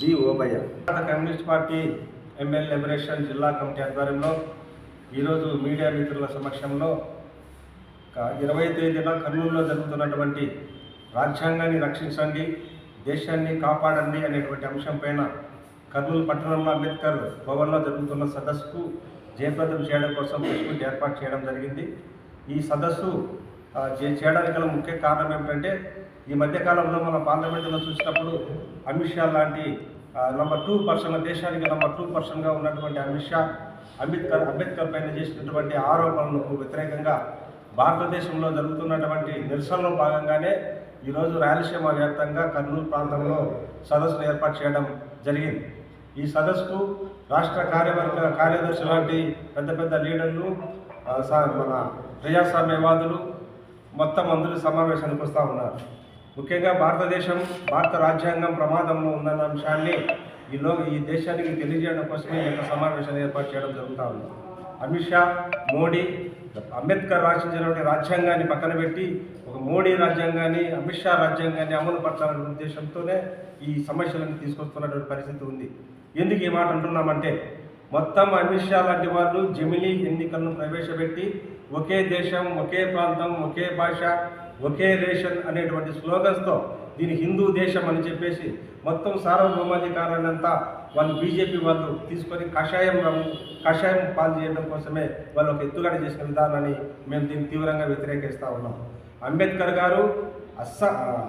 D Obayya. Communist party ML liberation జిల్లా committee ఆధ్వర్యంలో ఈరోజు మీడియా మిత్రుల సమక్షంలో ఇరవై తేదీన కర్నూలులో జరుగుతున్నటువంటి రాజ్యాంగాన్ని రక్షించండి దేశాన్ని కాపాడండి అనేటువంటి అంశంపైన కర్నూలు పట్టణంలో అంబేద్కర్ భవన్లో జరుగుతున్న సదస్సుకు జయప్రదం చేయడం కోసం ఏర్పాటు చేయడం జరిగింది. ఈ సదస్సు చేయడానికి గల ముఖ్య కారణం ఏమిటంటే ఈ మధ్యకాలంలో మన పార్లమెంటులో చూసినప్పుడు అమిత్ షా లాంటి నంబర్ టూ పర్సన్ దేశానికి నంబర్ టూ పర్సన్గా ఉన్నటువంటి అమిత్ షా అంబేద్కర్ అంబేద్కర్ పైన చేసినటువంటి ఆరోపణలకు వ్యతిరేకంగా భారతదేశంలో జరుగుతున్నటువంటి నిరసనలో భాగంగానే ఈరోజు రాయలసీమ వ్యాప్తంగా కర్నూలు ప్రాంతంలో సదస్సును ఏర్పాటు చేయడం జరిగింది. ఈ సదస్సుకు రాష్ట్ర కార్యవర్గ కార్యదర్శి లాంటి పెద్ద పెద్ద లీడర్లు మన ప్రజాస్వామ్యవాదులు మొత్తం అందరూ సమావేశానికి వస్తూ ఉన్నారు. ముఖ్యంగా భారతదేశం భారత రాజ్యాంగం ప్రమాదంలో ఉందన్న అంశాన్ని ఈలో ఈ దేశానికి తెలియజేయడం కోసమే ఈ యొక్క సమావేశాన్ని ఏర్పాటు చేయడం జరుగుతూ ఉంది. అమిత్ షా మోడీ అంబేద్కర్ రాసించినటువంటి రాజ్యాంగాన్ని పక్కన పెట్టి ఒక మోడీ రాజ్యాంగాన్ని అమిత్ షా రాజ్యాంగాన్ని అమలు పరచాలనే ఉద్దేశంతోనే ఈ సమస్యలను తీసుకొస్తున్నటువంటి పరిస్థితి ఉంది. ఎందుకు ఈ మాట అంటున్నామంటే మొత్తం అమిత్ షా లాంటి వాళ్ళు జమిలీ ఎన్నికలను ప్రవేశపెట్టి ఒకే దేశం ఒకే ప్రాంతం ఒకే భాష ఒకే రేషన్ అనేటువంటి స్లోగన్స్తో దీని హిందూ దేశం అని చెప్పేసి మొత్తం సార్వభౌమాధికారాన్ని అంతా వాళ్ళు బీజేపీ వాళ్ళు తీసుకొని కషాయం రంగు కషాయం పాలు చేయడం కోసమే వాళ్ళు ఒక ఎత్తుగడ చేసిన విధానాన్ని మేము దీన్ని తీవ్రంగా వ్యతిరేకిస్తూ ఉన్నాం. అంబేద్కర్ గారు అస్స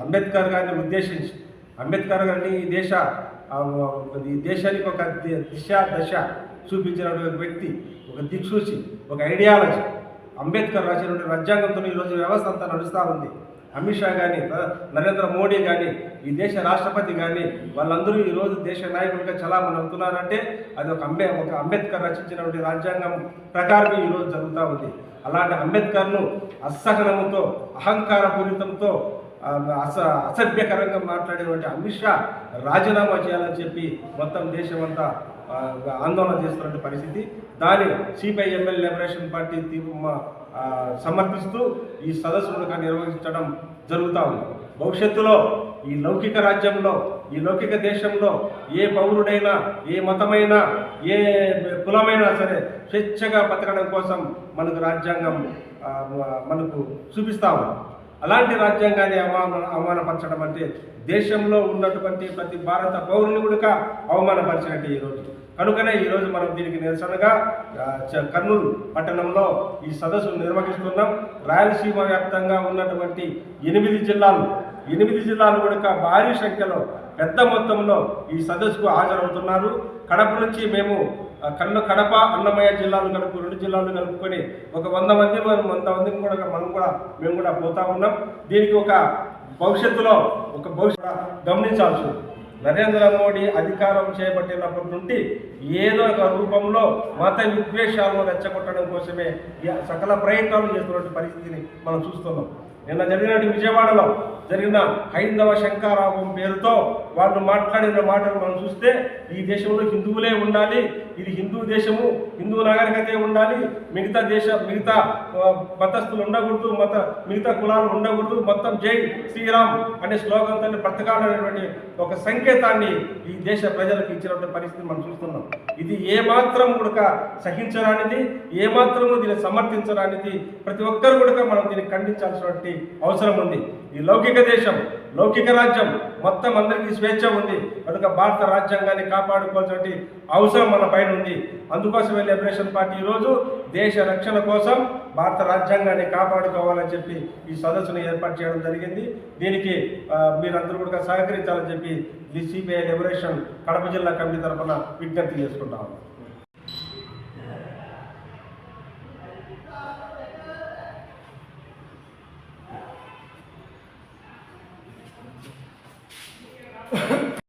అంబేద్కర్ గారిని ఉద్దేశించి అంబేద్కర్ గారిని ఈ దేశ ఈ దేశానికి ఒక దిశ దశ చూపించినటువంటి వ్యక్తి ఒక దిక్సూచి ఒక ఐడియాలజీ అంబేద్కర్ రాసినటువంటి రాజ్యాంగంతో ఈరోజు వ్యవస్థ అంతా నడుస్తూ ఉంది. అమిత్ షా కానీ నరేంద్ర మోడీ కానీ ఈ దేశ రాష్ట్రపతి కానీ వాళ్ళందరూ ఈరోజు దేశ నాయకులుగా చలామణి అవుతున్నారంటే అది ఒక అంబే ఒక అంబేద్కర్ రచించినటువంటి రాజ్యాంగం ప్రకారమే ఈరోజు జరుగుతూ ఉంది. అలాంటి అంబేద్కర్ను అసహనముతో అహంకారపూరితంతో అస అసభ్యకరంగా మాట్లాడేటువంటి అమిత్ షా రాజీనామా చేయాలని చెప్పి మొత్తం దేశమంతా ఆందోళన చేస్తున్న పరిస్థితి. దాని సిపిఐ ఎమ్మెల్యే లిబరేషన్ పార్టీ తీవ్ర సమర్పిస్తూ ఈ సదస్సు నిర్వహించడం జరుగుతూ ఉంది. భవిష్యత్తులో ఈ లౌకిక రాజ్యంలో ఈ లౌకిక దేశంలో ఏ పౌరుడైనా ఏ మతమైనా ఏ కులమైనా సరే స్వేచ్ఛగా బతకడం కోసం మనకు రాజ్యాంగం మనకు చూపిస్తాము అలాంటి రాజ్యాంగాన్ని అవమాన అవమానపరచడం అంటే దేశంలో ఉన్నటువంటి ప్రతి భారత పౌరుని కూడా అవమానపరిచినట్టు ఈరోజు కనుకనే ఈరోజు మనం దీనికి నిరసనగా చ- కర్నూలు పట్టణంలో ఈ సదస్సును నిర్వహిస్తున్నాం. రాయలసీమ వ్యాప్తంగా ఉన్నటువంటి ఎనిమిది జిల్లాలు ఎనిమిది జిల్లాలు కూడా భారీ సంఖ్యలో పెద్ద మొత్తంలో ఈ సదస్సుకు హాజరవుతున్నారు. కడప నుంచి మేము కన్ను కడప అన్నమయ్య జిల్లాలు కలుపు రెండు జిల్లాలు కలుపుకొని ఒక వంద మంది మనం వంద మందిని కూడా మనం కూడా మేము కూడా పోతా ఉన్నాం. దీనికి ఒక భవిష్యత్తులో ఒక భవిష్యత్తు గమనించాల్సి ఉంది. నరేంద్ర మోడీ అధికారం చేపట్టినప్పటి నుండి ఏదో ఒక రూపంలో మత విద్వేషాలను రెచ్చగొట్టడం కోసమే సకల ప్రయత్నాలు చేస్తున్నటువంటి పరిస్థితిని మనం చూస్తున్నాం. నిన్న జరిగినట్టు విజయవాడలో జరిగిన హైందవ శంకారావం పేరుతో వాళ్ళు మాట్లాడిన మాటలు మనం చూస్తే ఈ దేశంలో హిందువులే ఉండాలి ఇది హిందూ దేశము హిందూ నాగరికతే ఉండాలి మిగతా దేశ మిగతా మతస్థులు ఉండకూడదు మత మిగతా కులాలు ఉండకూడదు మొత్తం జై శ్రీరామ్ అనే స్లోగన్తో బ్రతకాలనేటువంటి ఒక సంకేతాన్ని ఈ దేశ ప్రజలకు ఇచ్చినటువంటి పరిస్థితి మనం చూస్తున్నాం. ఇది ఏ మాత్రం కూడా సహించరానిది ఏ మాత్రము దీన్ని సమర్థించరానిది ప్రతి ఒక్కరు కూడా మనం దీన్ని ఖండించాల్సినటువంటి అవసరం ఉంది. ఈ లౌకిక దేశం లౌకిక రాజ్యం మొత్తం అందరికీ స్వేచ్ఛ ఉంది. కనుక భారత రాజ్యాంగాన్ని కాపాడుకోవాల్సిన అవసరం మన పైన ఉంది. అందుకోసమే లిబరేషన్ పార్టీ ఈరోజు దేశ రక్షణ కోసం భారత రాజ్యాంగాన్ని కాపాడుకోవాలని చెప్పి ఈ సదస్సును ఏర్పాటు చేయడం జరిగింది. దీనికి మీరందరూ కూడా సహకరించాలని చెప్పి సిబిఐ లిబరేషన్ కడప జిల్లా కమిటీ తరఫున విజ్ఞప్తి చేసుకుంటాము